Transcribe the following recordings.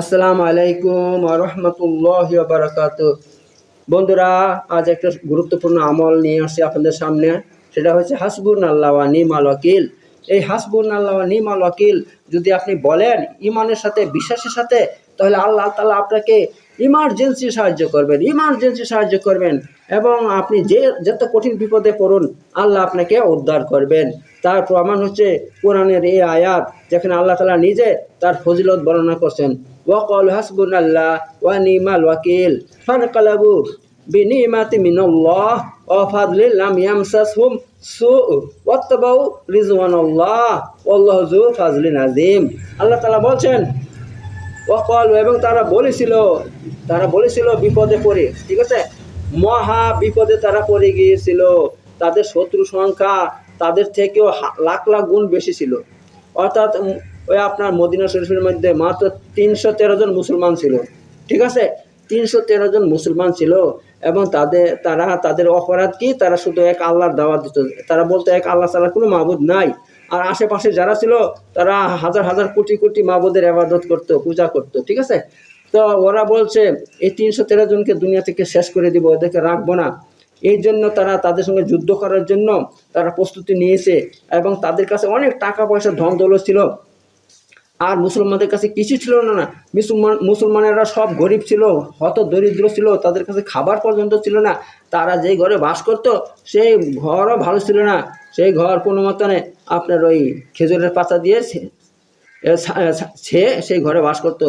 আসসালামু আলাইকুম রহমতুল্লাহ বারাকাত বন্ধুরা, আজ একটা গুরুত্বপূর্ণ আমল নিয়ে আসছি আপনাদের সামনে। সেটা হচ্ছে হাসবুন আল্লাহ নিমাল ওয়াকিল। এই হাসবুন আল্লাহ নিমাল ওয়াকিল, যদি আপনি বলেন ইমানের সাথে, বিশ্বাসের সাথে, তাহলে আল্লাহ তালা আপনাকে ইমার্জেন্সি সাহায্য করবেন, ইমার্জেন্সি সাহায্য করবেন এবং আপনি যে, যত কঠিন বিপদে পড়ুন, আল্লাহ আপনাকে উদ্ধার করবেন। তার প্রমাণ হচ্ছে কোরআনের এই আয়াত, যেখানে আল্লাহ তালা নিজে তার ফজিলত বর্ণনা করছেন। ওয়াকল হাসবুন আল্লাহ ওয়া নিমাল ওয়াকিল ফানকালাবু বিনিমাতি মিনাল্লাহ ওয়া ফাদলিন লাম ইয়ামসাসহুম সু ওয়াত্তাবাউ রিজওয়ানাল্লাহ ওয়াল্লাহু যু ফাজলিন আযীম আল্লাহ তাআলা বলছেন ওয়াকল এবং তারা বলেছিল তারা বলেছিল বিপদে পড়ে, ঠিক আছে? মহা বিপদে তারা পড়ে গিয়েছিল। তাদের শত্রু সংখ্যা তাদের থেকেও লাখ লাখ গুণ বেশি ছিল। অর্থাৎ ওই আপনার মদিনা শরীফের মধ্যে মাত্র তিনশো তেরো জন মুসলমান ছিল। ঠিক আছে? তিনশো তেরো জন মুসলমান ছিল এবং তাদের, তারা, তাদের অপরাধ কি? তারা শুধু এক আল্লাহর দাওয়াত দিত। তারা বলতো, এক আল্লাহ ছাড়া কোনো মাবুদ নাই। আর আশেপাশে যারা ছিল, তারা হাজার হাজার কোটি কোটি মাবুদের আবাদত করতো, পূজা করতো। ঠিক আছে? তো ওরা বলছে, এই তিনশো তেরো জনকে দুনিয়া থেকে শেষ করে দিব, ওদেরকে রাখব না। এই জন্য তারা তাদের সঙ্গে যুদ্ধ করার জন্য তারা প্রস্তুতি নিয়েছে এবং তাদের কাছে অনেক টাকা পয়সা ধন দৌলত ছিল। আর মুসলমানদের কাছে কিছু ছিল না না। মুসলমান মুসলমানেরা সব গরিব ছিল, হত দরিদ্র ছিল, তাদের কাছে খাবার পর্যন্ত ছিল না। তারা যেই ঘরে বাস করতো, সেই ঘরও ভালো ছিল না। সেই ঘর কোনো মতনে আপনার ওই খেজুরের পাতা দিয়ে ছেয়ে সেই ঘরে বাস করতো।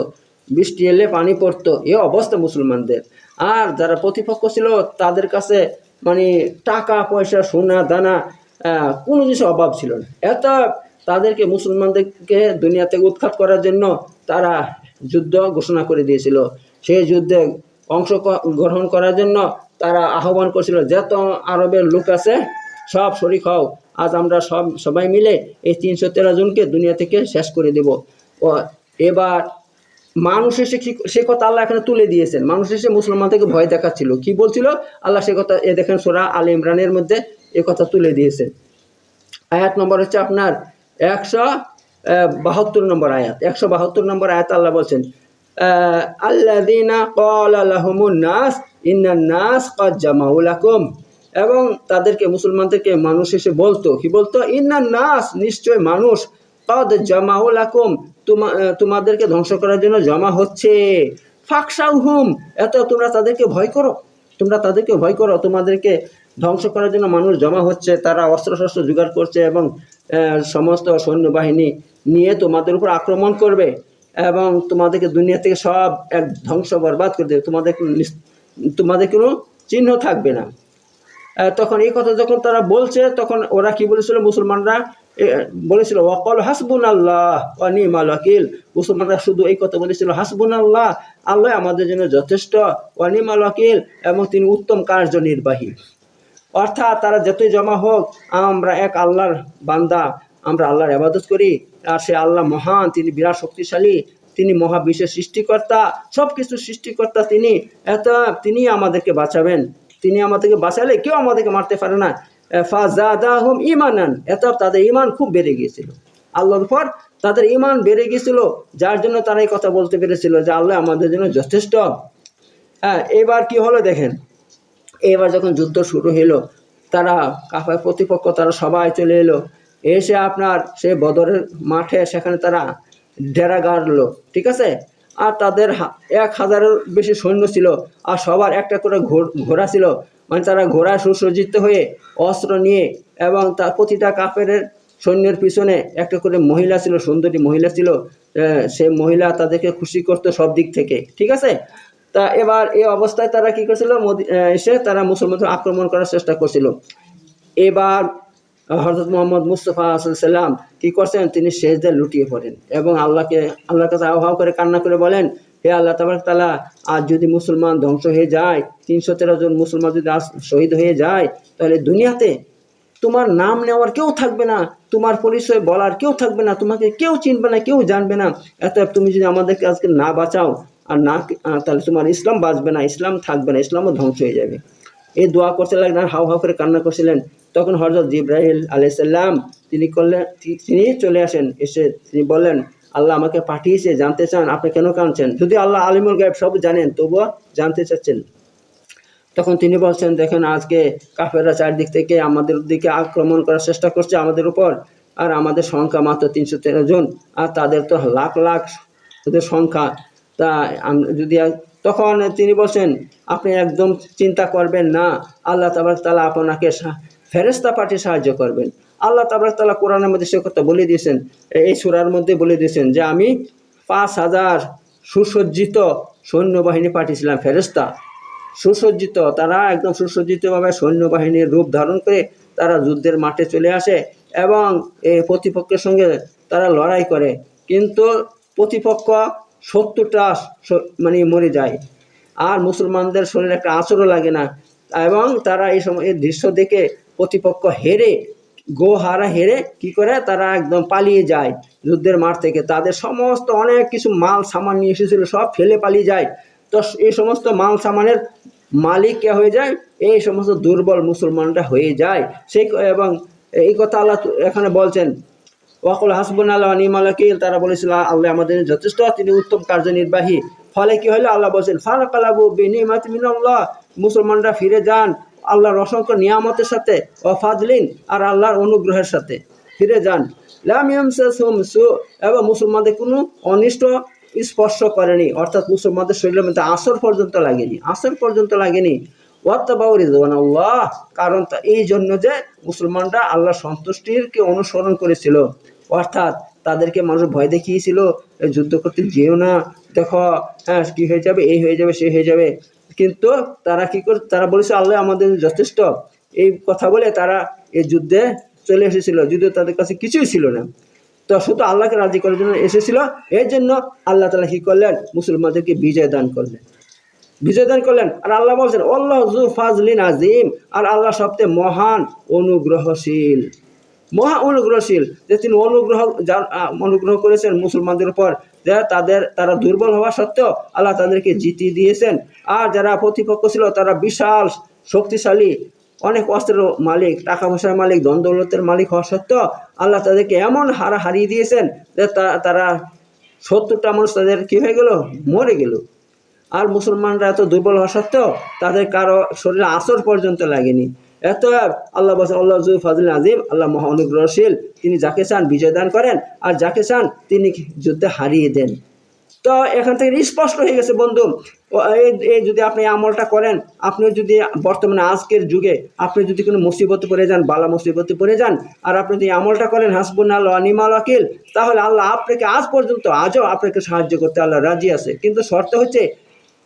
বৃষ্টি এলে পানি পড়তো। এ অবস্থা মুসলমানদের। আর যারা প্রতিপক্ষ ছিল, তাদের কাছে মানে টাকা, পয়সা, সোনা, দানা কোনো জিনিসের অভাব ছিল না। এত তাদেরকে মুসলমানদেরকে দুনিয়া থেকে উৎখাত করার জন্য তারা যুদ্ধ ঘোষণা করে দিয়েছিল। সেই যুদ্ধে অংশগ্রহণ করার জন্য তারা আহ্বান করেছিল, যত আরবের লোক আছে, সব শরিক হও। আজ আমরা সব, সবাই মিলে এই তিনশো তেরো জনকে দুনিয়া থেকে শেষ করে দেব। ও, এবার মানুষ এসে সে কথা আল্লাহ এখানে তুলে দিয়েছেন। মানুষ এসে মুসলমান থেকে ভয় দেখাচ্ছিল। কি বলছিল? আল্লাহ সে কথা, এ দেখেন সোরা আল ইমরানের মধ্যে এ কথা তুলে দিয়েছেন। আয়াত নম্বর হচ্ছে আপনার একশো বাহাত্তর নম্বর আয়াত একশো বাহাত্তর নম্বর আয়াত আল্লাহ বলছেন আল্লাহ দিনা কল আল্লাহমুন নাস ইন্নান নাস কদ জামাউলাকুম এবং তাদেরকে মুসলমানদেরকে মানুষ এসে বলতো কি বলতো? ইন্নান নাস নিশ্চয় মানুষ কদ জামাউলাকুম তোমা আহ, তোমাদেরকে ধ্বংস করার জন্য জমা হচ্ছে। ফাকসাউ হুম এত তোমরা তাদেরকে ভয় করো তোমরা তাদেরকে ভয় করো তোমাদেরকে ধ্বংস করার জন্য মানুষ জমা হচ্ছে তারা অস্ত্র শস্ত্র জোগাড় করছে এবং সমস্ত সৈন্যবাহিনী নিয়ে তোমাদের উপর আক্রমণ করবে এবং তোমাদেরকে দুনিয়া থেকে সব এক ধ্বংস বরবাদ করে দেবে। তোমাদের তোমাদের কোনো চিহ্ন থাকবে না। তখন এই কথা যখন তারা বলছে, তখন ওরা কি বলেছিল? মুসলমানরা বলেছিল, ওয়াকল হাসবুন আল্লাহ ওয়ানিমাল ওয়াকিল। মুসলমানরা শুধু এই কথা বলেছিল হাসবুন আল্লাহ আল্লাহ আমাদের জন্য যথেষ্ট। ওয়ানিমাল ওয়াকিল এবং তিনি উত্তম কার্যনির্বাহী। অর্থাৎ তারা যতই জমা হোক, আমরা এক আল্লাহর বান্দা, আমরা আল্লাহর আবাদত করি। আর সে আল্লাহ মহান, তিনি বিরাট শক্তিশালী, তিনি মহাবিশ্বের সৃষ্টিকর্তা সব কিছু সৃষ্টিকর্তা তিনি। এত তিনি আমাদেরকে বাঁচাবেন। তিনি আমাদেরকে বাঁচালে কেউ আমাদেরকে মারতে পারে না। ফাজাদাহুম ইমানান এত তাদের ইমান খুব বেড়ে গিয়েছিল। আল্লাহর পর তাদের ইমান বেড়ে গিয়েছিল, যার জন্য তারা এই কথা বলতে পেরেছিল যে আল্লাহ আমাদের জন্য যথেষ্ট। হ্যাঁ এবার কি হলো দেখেন। এবার যখন যুদ্ধ শুরু হলো, তারা কাফায় প্রতিপক্ষ, তারা সবাই চলে এলো। এসে আপনার সে বদরের মাঠে সেখানে তারা ডেরা গাড়লো, ঠিক আছে? আর তাদের এক হাজারের বেশি সৈন্য ছিল আর সবার একটা করে ঘোড়া ছিল। মানে তারা ঘোড়া সুসজ্জিত হয়ে অস্ত্র নিয়ে এবং তার প্রতিটা কাফের সৈন্যের পিছনে একটা করে মহিলা ছিল, সুন্দরী মহিলা ছিল। সে মহিলা তাদেরকে খুশি করতো সব দিক থেকে, ঠিক আছে? তা এবার এই অবস্থায় তারা কি করছিল? এসে তারা মুসলমানদের আক্রমণ করার চেষ্টা করছিল। এবার হজরত মোহাম্মদ মুস্তফা সাল্লাম কি করছেন? তিনি শেষদের লুটিয়ে পড়েন এবং আল্লাহকে, আল্লাহর কাছে আহ্বান করে কান্না করে বলেন, হে আল্লাহ তাবার তালা আজ যদি মুসলমান ধ্বংস হয়ে যায়, তিনশো তেরো জন মুসলমান যদি আজ শহীদ হয়ে যায়, তাহলে দুনিয়াতে তোমার নাম নেওয়ার কেউ থাকবে না, তোমার পরিচয় বলার কেউ থাকবে না, তোমাকে কেউ চিনবে না, কেউ জানবে না। এত তুমি যদি আমাদেরকে আজকে না বাঁচাও আর না তাহলে তোমার ইসলাম বাঁচবে না, ইসলাম থাকবে না, ইসলামও ধ্বংস হয়ে যাবে। এই দোয়া করতে লাগলেন আর হাউ হাউ করে কান্না করছিলেন। তখন হজরত জিব্রাহিল আলাইসাল্লাম তিনি করলেন তিনি চলে আসেন, এসে তিনি বললেন, আল্লাহ আমাকে পাঠিয়েছে, জানতে চান, আপনি কেন কাঁদছেন? যদি আল্লাহ আলিমুল গায়েব সব জানেন, তবুও জানতে চাচ্ছেন। তখন তিনি বলছেন, দেখেন, আজকে কাফেররা চারদিক থেকে আমাদের দিকে আক্রমণ করার চেষ্টা করছে আমাদের উপর, আর আমাদের সংখ্যা মাত্র তিনশো তেরো জন, আর তাদের তো লাখ লাখ ওদের সংখ্যা তা যদি তখন তিনি বলছেন, আপনি একদম চিন্তা করবেন না। আল্লাহ তাবারক তালা আপনাকে ফেরেস্তা পাঠিয়ে সাহায্য করবেন। আল্লাহ তাবারক তালা কোরআনের মধ্যে সে কথা বলে দিয়েছেন। এই সুরার মধ্যে বলে দিয়েছেন যে, আমি পাঁচ হাজার সুসজ্জিত সৈন্যবাহিনী পাঠিয়েছিলাম ফেরেস্তা সুসজ্জিত, তারা একদম সুসজ্জিতভাবে সৈন্যবাহিনীর রূপ ধারণ করে তারা যুদ্ধের মাঠে চলে আসে এবং এই প্রতিপক্ষের সঙ্গে তারা লড়াই করে। কিন্তু প্রতিপক্ষ সত্তরটা স- মানে মরে যায়। আর মুসলমানদের শরীরে একটা আঁচড়ও লাগে না। এবং তারা এই সময়, এই দৃশ্য দেখে প্রতিপক্ষ হেরে গো হারা হেরে কি করে? তারা একদম পালিয়ে যায় যুদ্ধের মাঠ থেকে। তাদের সমস্ত অনেক কিছু মাল সামান নিয়ে এসেছিল, সব ফেলে পালিয়ে যায়। তো এই সমস্ত মাল সামানের মালিক কে হয়ে যায়? এই সমস্ত দুর্বল মুসলমানরা হয়ে যায়। সেই এবং এই কথা আল্লাহ এখানে বলছেন ওয়াকুল হাসবুন আল্লাহ নিমালাকিল তারা বলেছিল, আল্লাহ আমাদের যথেষ্ট, তিনি উত্তম কার্যনির্বাহী। ফলে কি হলো আল্লাহ বলছেন ফারাকালাবু বিনিমাত মিনাল্লাহ। মুসলমানরা ফিরে যান আল্লাহর অসংখ্য নিয়ামতের সাথে ও ফাজলিন আর আল্লাহর অনুগ্রহের সাথে। ফিরে যান। এবং মুসলমানদের কোনো অনিষ্ট স্পর্শ করেনি। অর্থাৎ মুসলমানদের শরীরের মধ্যে আসর পর্যন্ত লাগেনি, আসর পর্যন্ত লাগেনি। ওয়াত্তাবাউ রিজওয়ানাল্লাহ কারণ তা এই জন্য যে মুসলমানরা আল্লাহ সন্তুষ্টিরকে অনুসরণ করেছিল। অর্থাৎ তাদেরকে মানুষ ভয় দেখিয়েছিল "এই যুদ্ধ করতে যেও না, দেখো হ্যাঁ কি হয়ে যাবে, এই হয়ে যাবে, সে হয়ে যাবে। কিন্তু তারা কি করে, তারা বলেছে, আল্লাহ আমাদের যথেষ্ট। এই কথা বলে তারা এই যুদ্ধে চলে এসেছিল, যুদ্ধ তাদের কাছে কিছুই ছিল না। তো শুধু আল্লাহকে রাজি করার জন্য এসেছিল, এর জন্য আল্লাহ তালা কি করলেন? মুসলমানদেরকে বিজয় দান করলেন। বিজয় দান করলেন, আর আল্লাহ বলছেন, আল্লাহ জু ফাজলিন আজিম। আর আল্লাহ সবচেয়ে মহান, অনুগ্রহশীল। মহা অনুগ্রহশীল যে তিনি অনুগ্রহ যার অনুগ্রহ করেছেন মুসলমানদের উপর, যে তাদের, তারা দুর্বল হওয়া সত্ত্বেও আল্লাহ তাদেরকে জিতিয়ে দিয়েছেন। আর যারা প্রতিপক্ষ ছিল, তারা বিশাল শক্তিশালী, অনেক অস্ত্রের মালিক, টাকা পয়সার মালিক দ্বন্দ্বলতের মালিক হওয়া সত্ত্বেও আল্লাহ তাদেরকে এমন হারা হারিয়ে দিয়েছেন যে তারা সত্তরটা মানুষ তাদের কী হয়ে গেল? মরে গেল। আর মুসলমানরা এত দুর্বল হওয়া সত্ত্বেও তাদের কারও শরীরে আসর পর্যন্ত লাগেনি। এত আল্লাহ বলছেন, আল্লাহ জুল ফাজল আজিম, আল্লাহ মহা অনুগ্রহশীল। তিনি যাকে চান বিজয় দান করেন, আর যাকে চান তিনি যুদ্ধে হারিয়ে দেন। তো এখান থেকে স্পষ্ট হয়ে গেছে, বন্ধু এই যদি আপনি আমলটা করেন, আপনি যদি বর্তমানে আজকের যুগে আপনি যদি কোনো মুসিবতে পড়ে যান, বালা মুসিবতে পড়ে যান, আর আপনি যদি আমলটা করেন হাসবুন আল্লাহ নিমাল আকিল তাহলে আল্লাহ আপনাকে আজ পর্যন্ত, আজও আপনাকে সাহায্য করতে আল্লাহ রাজি আছে। কিন্তু শর্ত হচ্ছে,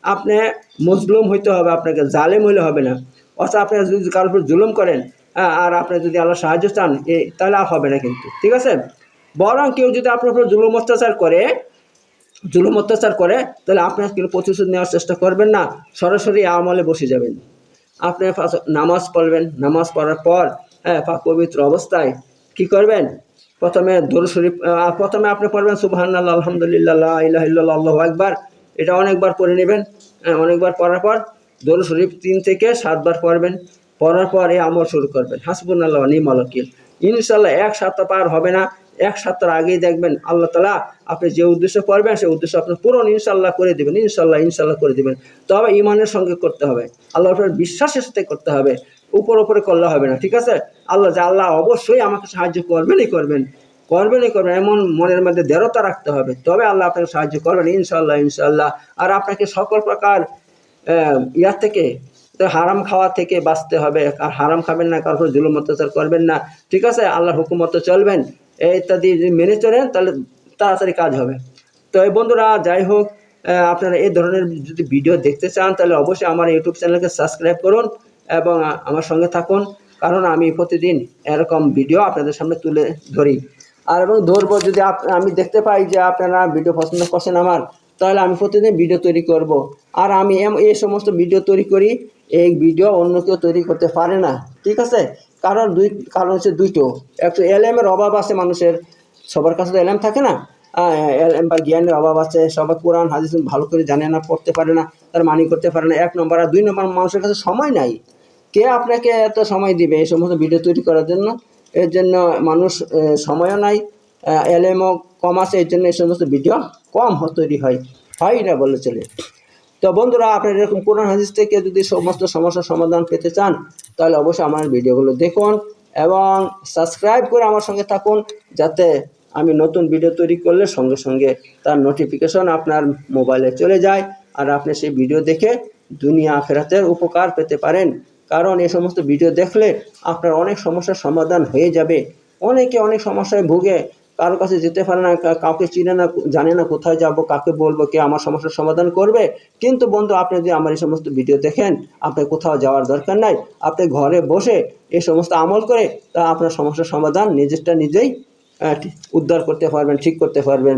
আপনি মজলুম হইতে হবে, আপনাকে জালেম হইলে হবে না। অর্থাৎ আপনি যদি কারোর উপর জুলুম করেন হ্যাঁ, আর আপনি যদি আল্লাহ সাহায্য চান তাহলে আর হবে না কিন্তু। ঠিক আছে? বরং কেউ যদি আপনার উপর জুলুম অত্যাচার করে জুলুম অত্যাচার করে তাহলে আপনি কিন্তু প্রতিশোধ নেওয়ার চেষ্টা করবেন না। সরাসরি আমলে বসে যাবেন। আপনি নামাজ পড়বেন। নামাজ পড়ার পর হ্যাঁ পবিত্র অবস্থায় কি করবেন? প্রথমে দরু শরীফ প্রথমে আপনি পড়বেন সুবহান আল্লাহ আলহামদুলিল্লাহ ইলাহ আল্লাহ একবার এটা অনেকবার পড়ে নেবেন হ্যাঁ, অনেকবার পড়ার পর দরু শরীফ তিন থেকে সাতবার পড়বেন, পড়ার পর এই আমল শুরু করবেন। হাসবুন আল্লাহ নিমাল ওয়াকিল। ইনশাল্লাহ এক সপ্তাহ পার হবে না, এক সপ্তাহ আগেই দেখবেন আল্লাহ তালা আপনি যে উদ্দেশ্য করবেন সেই উদ্দেশ্য আপনি পূরণ ইনশাল্লাহ করে দেবেন ইনশাল্লাহ ইনশাল্লাহ করে দেবেন। তবে ইমানের সঙ্গে করতে হবে। আল্লাহর উপর বিশ্বাসের সাথে করতে হবে। উপর উপরে করলে হবে না, ঠিক আছে? আল্লাহ যে, আল্লাহ অবশ্যই আমাকে সাহায্য করবেনই করবেন করবেনই করবেন, এমন মনের মধ্যে দৃঢ়তা রাখতে হবে। তবে আল্লাহ আপনাকে সাহায্য করবেন ইনশাল্লাহ ইনশাল্লাহ আর আপনাকে সকল প্রকার ইয়ার থেকে তো হারাম খাওয়া থেকে বাঁচতে হবে। আর হারাম খাবেন না কারোর জুলুম, অত্যাচার করবেন না। ঠিক আছে? আল্লাহর হুকুমত চলবেন। ইত্যাদি যদি মেনে চলেন, তাহলে তাড়াতাড়ি কাজ হবে। তো এই বন্ধুরা, যাই হোক আপনারা এই ধরনের যদি ভিডিও দেখতে চান, তাহলে অবশ্যই আমার ইউটিউব চ্যানেলকে সাবস্ক্রাইব করুন এবং আমার সঙ্গে থাকুন। কারণ আমি প্রতিদিন এরকম ভিডিও আপনাদের সামনে তুলে ধরি। আর এবং ধরবো, যদি আমি দেখতে পাই যে আপনারা ভিডিও পছন্দ করছেন আমার তাহলে আমি প্রতিদিন ভিডিও তৈরি করব। আর আমি এই সমস্ত ভিডিও তৈরি করি, এই ভিডিও অন্য কেউ তৈরি করতে পারে না। ঠিক আছে? কারণ দুই, কারণ হচ্ছে দুইটো একটু এলএমের অভাব আছে মানুষের। সবার কাছে তো এলএম থাকে না। এলএম বা জ্ঞানের অভাব আছে। সবাই কোরআন, হাদিস ভালো করে জানে না, পড়তে পারে না, তার মানি করতে পারে না। এক নম্বর আর দুই নম্বর মানুষের কাছে সময় নাই। কে আপনাকে এত সময় দিবে এই সমস্ত ভিডিও তৈরি করার জন্য? এর জন্য মানুষ সময়ও নাই। এলএমও কম আসে, এর জন্য এই সমস্ত ভিডিও কম তৈরি হয় হয় না বলে চলে। তো বন্ধুরা, আপনার এরকম কোরআন হাদিস থেকে যদি সমস্ত সমস্যার সমাধান পেতে চান, তাহলে অবশ্যই আমার ভিডিওগুলো দেখুন এবং সাবস্ক্রাইব করে আমার সঙ্গে থাকুন, যাতে আমি নতুন ভিডিও তৈরি করলে সঙ্গে সঙ্গে তার নোটিফিকেশন আপনার মোবাইলে চলে যায় আর আপনি সেই ভিডিও দেখে দুনিয়া আখেরাতের উপকার পেতে পারেন। কারণ এই সমস্ত ভিডিও দেখলে আপনার অনেক সমস্যার সমাধান হয়ে যাবে। অনেকে অনেক সমস্যায় ভুগে কারও কাছে যেতে পারে না কাউকে চিনে না, জানে না কোথায় যাব, কাকে বলব, কে আমার সমস্যার সমাধান করবে। কিন্তু বন্ধু, আপনি যদি আমার এই সমস্ত ভিডিও দেখেন আপনি কোথাও যাওয়ার দরকার নাই, আপনি ঘরে বসে এই সমস্ত আমল করে, তা আপনার সমস্যার সমাধান নিজেরটা নিজেই উদ্ধার করতে পারবেন, ঠিক করতে পারবেন।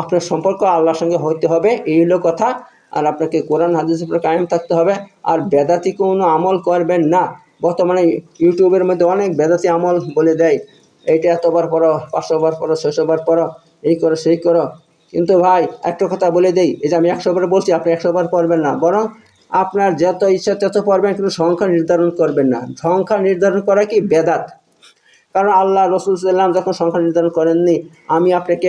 আপনার সম্পর্ক আল্লাহর সঙ্গে হইতে হবে, এই হলো কথা। আর আপনাকে কোরআন, হাদিসের উপরে কায়েম থাকতে হবে। আর বেদাতি কোনো আমল করবেন না। বর্তমানে ইউটিউবের মধ্যে অনেক বেদাতি আমল বলে দেয়। এইটা এতবার পড়ো পাঁচশো বার পড়ো ছয়শো বার পড়ো, এই করো, সেই করো। কিন্তু ভাই, একটা কথা বলে দেই, এই যে আমি একশো বার বলছি, আপনি একশো বার পড়বেন না। বরং আপনার যত ইচ্ছা তত পড়বেন, কিন্তু সংখ্যা নির্ধারণ করবেন না। সংখ্যা নির্ধারণ করা কি বেদাত? কারণ আল্লাহ রসুল সাল্লাম যখন সংখ্যা নির্ধারণ করেননি, আমি আপনাকে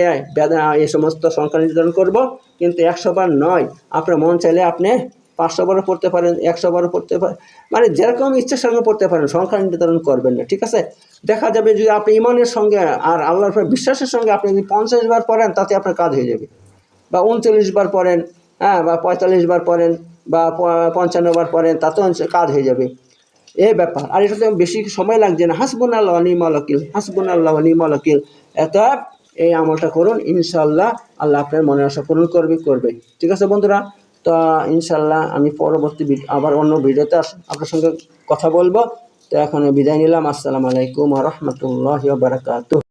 এই সমস্ত সংখ্যা নির্ধারণ করব, কিন্তু একশো বার নয়। আপনার মন চাইলে আপনি পাঁচশো বারও পড়তে পারেন একশো বারও পড়তে পারেন মানে যেরকম ইচ্ছার সঙ্গে পড়তে পারেন, সংখ্যা নির্ধারণ করবেন না, ঠিক আছে? দেখা যাবে যদি আপনি ইমানের সঙ্গে আর আল্লাহর বিশ্বাসের সঙ্গে আপনি যদি পঞ্চাশ বার পড়েন, তাতে আপনার কাজ হয়ে যাবে। বা উনচল্লিশ বার পড়েন হ্যাঁ বা পঁয়তাল্লিশ বার পড়েন, বা পঞ্চান্ন বার পড়েন, তাতেও কাজ হয়ে যাবে। এই ব্যাপার। আর এটাতে বেশি সময় লাগছে না। হাসবুন আল্লাহ নিমাল আকিল হাসবুন আল্লাহ নিমাল আকিল এত এই আমলটা করুন ইনশাল্লাহ আল্লাহ আপনার মনের আশা পূরণ করবে করবে। ঠিক আছে বন্ধুরা? তো ইনশাল্লাহ আমি পরবর্তী আবার অন্য ভিডিওতে আপনার সঙ্গে কথা বলব। তো এখন বিদায় নিলাম আসসালামু আলাইকুম রহমতুল্লাহ বারাকাতুহ